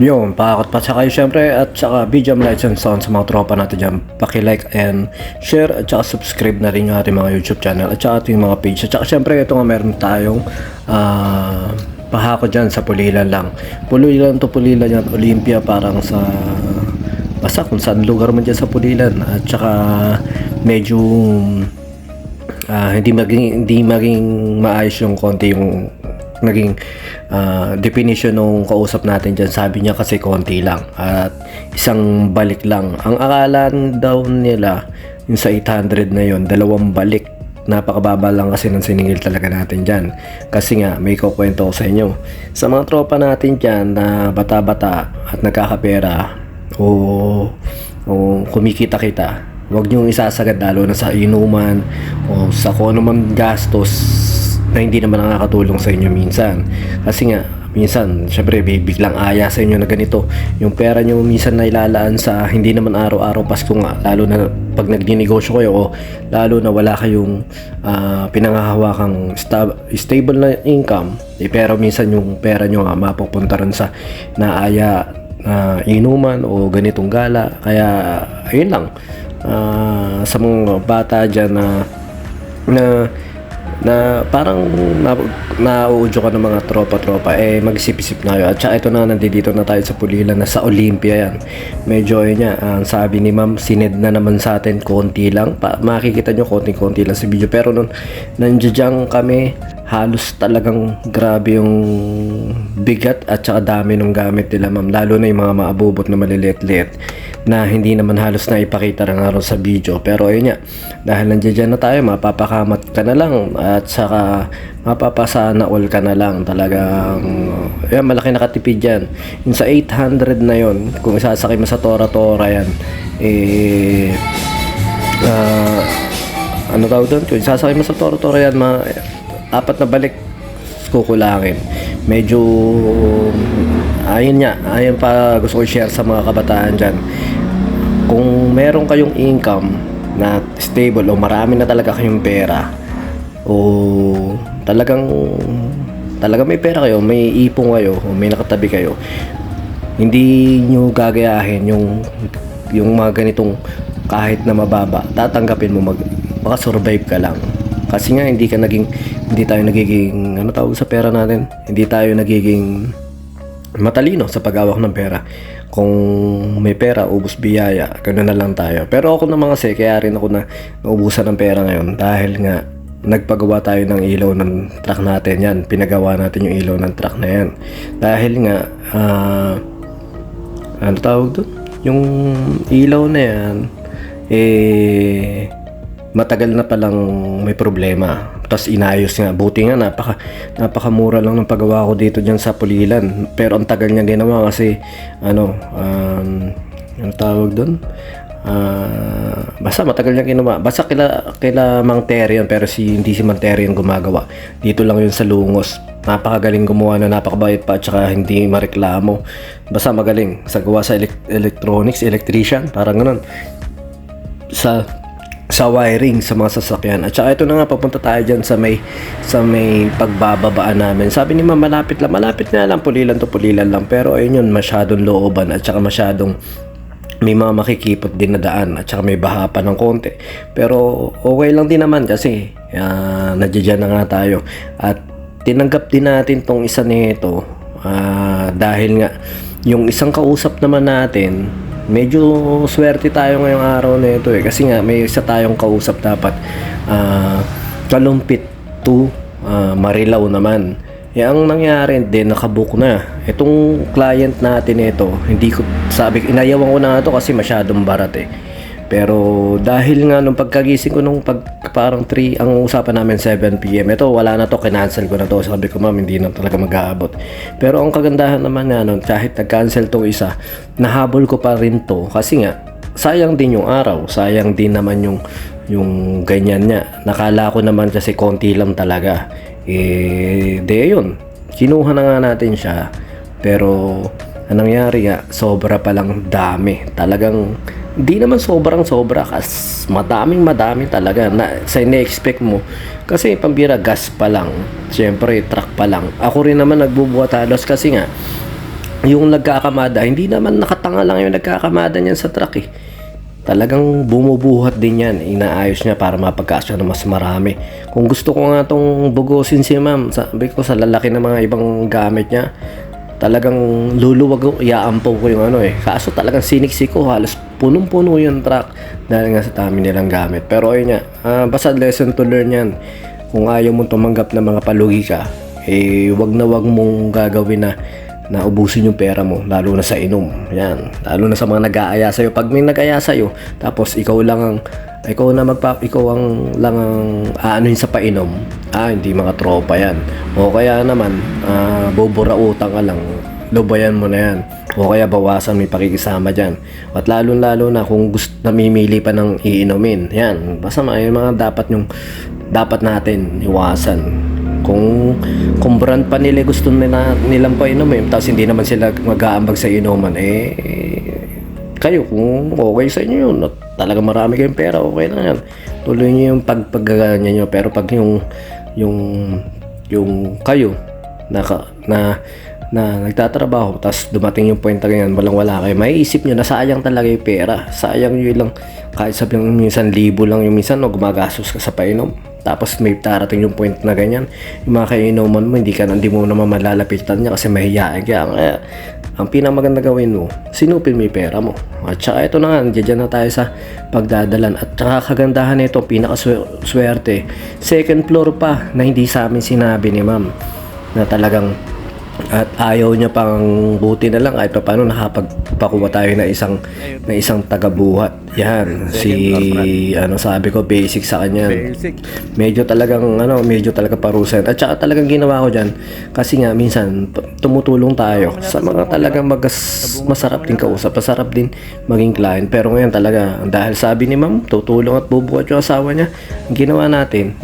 Yun, pakakot pa sa kayo syempre at saka BGM lights and sound sa mga tropa natin dyan. Paki-like and share at saka subscribe na rin yung ating mga YouTube channel at saka ating mga page. At saka syempre ito nga meron tayong ah pahako dyan sa Pulilan lang. Pulilan to Pulilan yan, Olympia parang sa basta kung saan lugar man dyan sa Pulilan at saka medyo ah, hindi maging hindi maging maayos yung konti yung naging ah, definition nung kausap natin dyan. Sabi niya kasi konti lang at isang balik lang. Ang akala daw nila yung sa 800 na yon dalawang balik. Napakababa lang kasi ng siningil talaga natin dyan. Kasi nga, may kukwento ko sa inyo. Sa mga tropa natin dyan na bata-bata at nagkakapera o, o kumikita-kita, huwag niyong isasagad lalo na sa inuman o sa kung ano man gastos na hindi naman nakakatulong sa inyo minsan. Kasi nga, minsan, syempre, biglang aya sa inyo na ganito. Yung pera nyo minsan na ilalaan sa hindi naman araw-araw Pasko nga, lalo na pag nagninegosyo kayo o lalo na wala kayong ah, pinangahawakang sta- stable na income, eh, pero minsan yung pera nyo nga mapupunta rin sa naaya na inuman o ganitong gala. Kaya, ayun lang. Ah, sa mga bata dyan na na na parang na, nauudyo ka ng mga tropa-tropa eh magsip-isip na kayo. At saka ito na nandito na tayo sa Pulilan na sa Olympia yan. Medyo yun niya ang sabi ni ma'am sined na naman sa atin konti lang. Pa, makikita nyo konti-konti lang sa video. Pero nun nandiyan kami halos talagang grabe yung bigat at saka dami ng gamit nila ma'am. Lalo na yung mga maabubot na maliliit-liit na hindi naman halos na ipakita rin araw sa video. Pero ayun nga dahil nandiyan na tayo mapapakamat ka na lang at saka mapapasana all ka na lang. Talagang yan malaki nakatipid yan. Yung sa 800 na yon kung isasakay mo sa Tora Tora yan eh ah, ano tawag doon? Kung isasakay mo sa Tora Tora yan ma, apat na balik kukulangin. Medyo ayun nga ayun pa gusto ko share sa mga kabataan dyan. Kung meron kayong income na stable o marami na talaga kayong pera o talagang talaga may pera kayo, may ipong kayo, o may nakatabi kayo, hindi nyo gagayahin yung yung mga ganitong kahit na mababa, tatanggapin mo mag makasurvive ka lang. Kasi nga hindi ka naging hindi tayo nagiging ano tawag sa pera natin, hindi tayo nagiging matalino sa pag-awak ng pera. Kung may pera, ubus biyaya, ganoon na lang tayo. Pero ako naman kasi, kaya rin ako na naubusan ng pera ngayon dahil nga nagpagawa tayo ng ilaw ng truck natin yan. Pinagawa natin yung ilaw ng truck na yan. Dahil nga, ah, ano tawag doon? Yung ilaw na yan, eh, matagal na palang may problema. Tapos inayos nga. Buti nga, napaka, napakamura lang ng paggawa ko dito dyan sa Pulilan. Pero ang tagal niya ginawa kasi, ano, um, ano tawag doon? Ah, basta matagal niya ginawa. Basta kila, kila Mang Terry yun, pero si, hindi si Mang Terry yung gumagawa. Dito lang yun sa Lungos. Napakagaling gumawa na napakabayad pa at saka hindi mareklamo. Basta magaling. Sa gawa sa elec- electronics, electrician, parang ganun. Sa sa wiring sa mga sasakyan. At saka ito na nga papunta tayo diyan sa may sa may pagbababaan namin. Sabi ni Ma'am malapit lang, malapit na lang pulilan to pulilan lang. Pero ayun yun, masyadong looban at saka masyadong may mga makikipot din na daan at saka may baha pa ng konti. Pero okay lang din naman kasi uh, nandiyan na nga tayo. At tinanggap din natin tong isa nito ah, dahil nga yung isang kausap naman natin medyo swerte tayo ngayong araw na ito eh kasi nga may isa tayong kausap dapat ah, kalumpit to ah, Marilao naman eh, ang nangyari din, nakabook na. Itong client natin ito, hindi ko, sabi, inayawan ko na ito kasi masyadong barat eh. Pero dahil nga nung pagkagising ko nung pag, parang 3, ang usapan namin 7pm, ito wala na to, kinancel ko na to. Sabi ko ma'am, hindi na talaga mag-aabot. Pero ang kagandahan naman nga nun, kahit nag-cancel tong isa, nahabol ko pa rin to kasi nga, sayang din yung araw, sayang din naman yung yung ganyan niya. Nakala ko naman kasi konti lang talaga. Eh, de yun. Kinuha na nga natin siya. Pero, anong nangyari nga, sobra palang dami. Talagang, di naman sobrang sobra kas madaming madami talaga na sa ine-expect mo kasi pambira gas pa lang syempre truck pa lang ako rin naman nagbubuhat halos kasi nga yung nagkakamada, hindi naman nakatanga lang yung nagkakamada niyan sa truck eh. Talagang bumubuhat din yan. Inaayos niya para mapagkasya ng mas marami. Kung gusto ko nga tong bugusin si ma'am, sabi ko sa lalaki ng mga ibang gamit niya, talagang luluwag iaampaw ko yung ano eh. Kaso talagang siniksik ko, halos punong-puno yung truck dahil nga sa dami nilang gamit. Pero ayun nga, ah, basta lesson to learn yan. Kung ayaw mong tumanggap ng mga palugi ka, eh wag na wag mong gagawin na na ubusin yung pera mo, lalo na sa inom. Yan. Lalo na sa mga nag-aaya sa'yo. Pag may nag-aaya sa'yo, tapos ikaw lang ang ikaw na magpa ikaw ang lang ang aanuhin sa painom ah hindi mga tropa yan. O kaya naman ah, bobora utang ka lang. Lubayan mo na yan. O kaya bawasan may pakikisama dyan. At lalo lalo na kung gusto namimili pa ng iinumin. Yan. Basta may mga dapat yung dapat natin iwasan kung kung brand pa nila gusto nila nilang painumin tapos hindi naman sila mag-aambag sa inuman eh kayo kung okay sa inyo yun at talaga marami kayong pera okay lang yan. Tuloy niyo yung pagpagaganya nyo pero pag yung yung yung kayo na na na nagtatrabaho tapos dumating yung point na ganyan walang wala kayo maiisip nyo na sayang talaga yung pera. Sayang yun lang kahit sabihin mo minsan libo lang yung minsan no, gumagastos ka sa painom tapos may darating yung point na ganyan yung mga kainuman mo hindi ka hindi mo naman malalapitan niya kasi mahihain ka kaya ang pinamaganda gawin mo, sinupin mo yung pera mo. At saka ito na nga, nandiyan na tayo sa pagdadalan. At saka kagandahan nito, pinakaswerte, second floor pa na hindi sa amin sinabi ni ma'am na talagang at ayaw niya pang buti na lang kahit pa paano nakapagpakuha tayo na isang na isang tagabuhat. Yan si ano sabi ko basic sa kanya. Medyo talagang ano, medyo talaga parusa. At saka talagang ginawa ko diyan kasi nga minsan tumutulong tayo sa mga talagang magas, masarap din kausap, masarap din maging client. Pero ngayon talaga dahil sabi ni ma'am, tutulong at bubuhat yung asawa niya. Ang ginawa natin,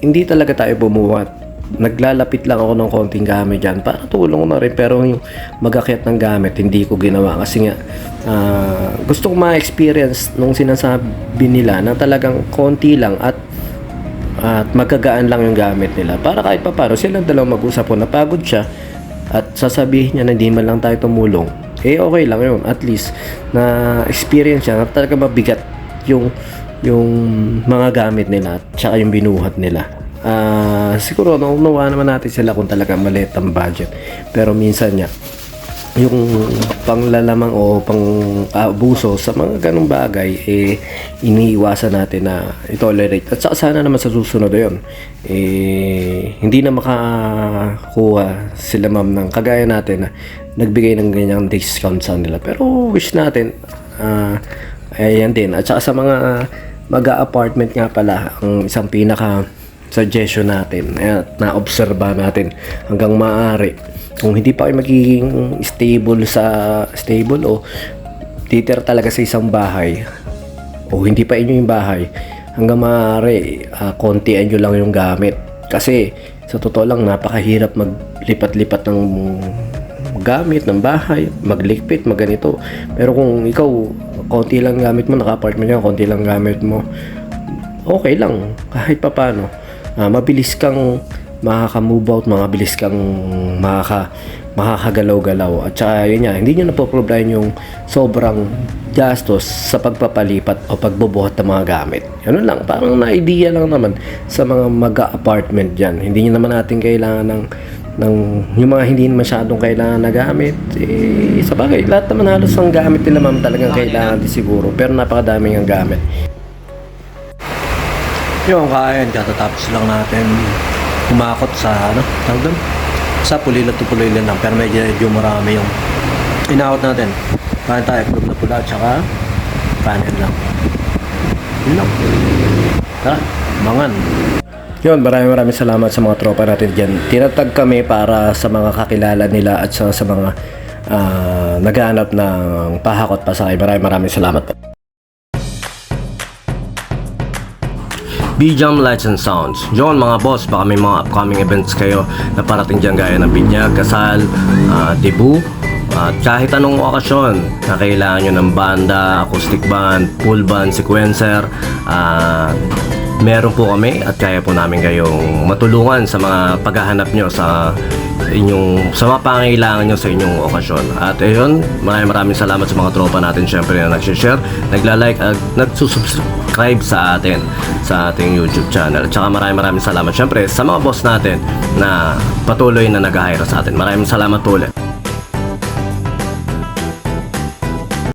hindi talaga tayo bumuhat naglalapit lang ako ng konting gamit dyan. Para tulong na rin pero yung magakyat ng gamit hindi ko ginawa. Kasi nga ah, gusto ko ma-experience nung sinasabi nila na talagang konti lang at at magagaan lang yung gamit nila. Para kahit pa paano silang dalawa mag-usap po napagod siya at sasabihin niya na hindi man lang tayo tumulong. Eh okay lang yun. At least na experience siya na talaga mabigat yung yung mga gamit nila at saka yung binuhat nila Ah, siguro naunawa naman natin sila kung talaga maliit ang budget. Pero minsan niya yung panglalamang o pang abuso sa mga ganong bagay eh iniiwasan natin na i-tolerate. At saka sana naman sa susunod yun eh hindi na makakuha sila ma'am ng kagaya natin na nagbigay ng ganyang discount sa nila pero wish natin ah ayan din. At saka sa mga mag-apartment nga pala ang isang pinaka suggestion natin at na-obserba natin hanggang maaari. Kung hindi pa kayo magiging stable sa stable o titira talaga sa isang bahay o hindi pa inyo yung bahay hanggang maaari uh, kontian nyo lang yung gamit. Kasi sa totoo lang napakahirap maglipat-lipat ng gamit ng bahay maglikpit maganito. Pero kung ikaw konti lang gamit mo naka-apartment ka konti lang gamit mo okay lang kahit papano uh, mabilis kang makaka-move out, mabilis kang makaka makakagalaw-galaw. At saka yun nga, hindi nyo napoproblem yung sobrang gastos sa pagpapalipat o pagbubuhat ng mga gamit. Ano lang, parang na-idea lang naman sa mga mag-apartment dyan. Hindi nyo naman natin kailangan ng ng yung mga hindi masyadong kailangan na gamit eh, sa bagay lahat naman halos ang gamit nila ma'am talagang kailangan din siguro pero napakadaming ang gamit yung kain, katatapos lang natin kumakot sa ano, tawag doon? Sa pulilat to pulilat lang, pero medyo, medyo marami yung inakot natin. Kain tayo, club na pula, tsaka panel lang. Yun lang. Tara, mangan. Yun, maraming maraming salamat sa mga tropa natin dyan. Tinatag kami para sa mga kakilala nila at sa, sa mga uh, naghahanap ng pahakot pa sa akin. Maraming maraming salamat po. Bijam Lights and Sounds. Yun mga boss, baka may mga upcoming events kayo na parating dyan gaya ng binyag, kasal, uh, debut, at kahit anong okasyon na kailangan nyo ng banda, acoustic band, full band, sequencer, uh, meron po kami at kaya po namin kayong matulungan sa mga paghahanap nyo sa inyong sa mga pangailangan nyo sa inyong okasyon. At ayun, maraming maraming salamat sa mga tropa natin syempre na nag-share, nagla-like at nagsusubscribe sa atin sa ating YouTube channel. Tsaka maraming maraming salamat syempre sa mga boss natin na patuloy na nag-hire sa atin. Maraming salamat po ulit.